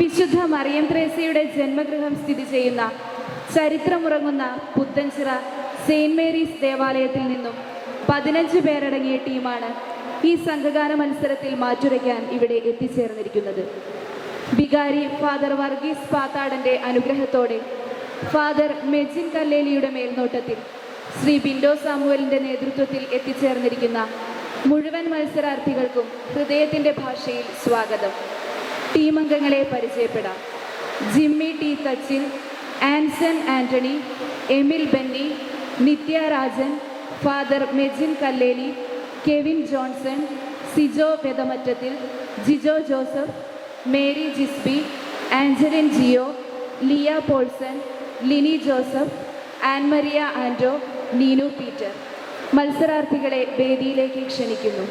വിശുദ്ധ മറിയം ത്രേസയുടെ ജന്മഗൃഹം സ്ഥിതി ചെയ്യുന്ന ചരിത്രമുറങ്ങുന്ന പുത്തൻചിറ സെയിന്റ് മേരീസ് ദേവാലയത്തിൽ നിന്നും പതിനഞ്ച് പേരടങ്ങിയ ടീമാണ് ഈ സംഘഗാന മത്സരത്തിൽ മാറ്റുരയ്ക്കാൻ ഇവിടെ എത്തിച്ചേർന്നിരിക്കുന്നത്. വികാരി ഫാദർ വർഗീസ് പാത്താടന്റെ അനുഗ്രഹത്തോടെ ഫാദർ മെജിൻ കല്ലേലിയുടെ മേൽനോട്ടത്തിൽ ശ്രീ ബിൻഡോ സാമുവലിന്റെ നേതൃത്വത്തിൽ എത്തിച്ചേർന്നിരിക്കുന്ന മുഴുവൻ മത്സരാർത്ഥികൾക്കും ഹൃദയത്തിന്റെ ഭാഷയിൽ സ്വാഗതം. ടീം അംഗങ്ങളെ പരിചയപ്പെടാം. Jimmy T Sachin Anson Antony Emil Benny Nithya Rajan father Mejin Kalleli Kevin Johnson Sijo Vethamattathil Jijo Joseph Mary Jisby Angeline Jio Liya Paulson Lini Joseph Annmariya Ando Neenu Peter. മത്സരാർത്ഥികളെ വേദിയിലേക്ക് ക്ഷണിക്കുന്നു.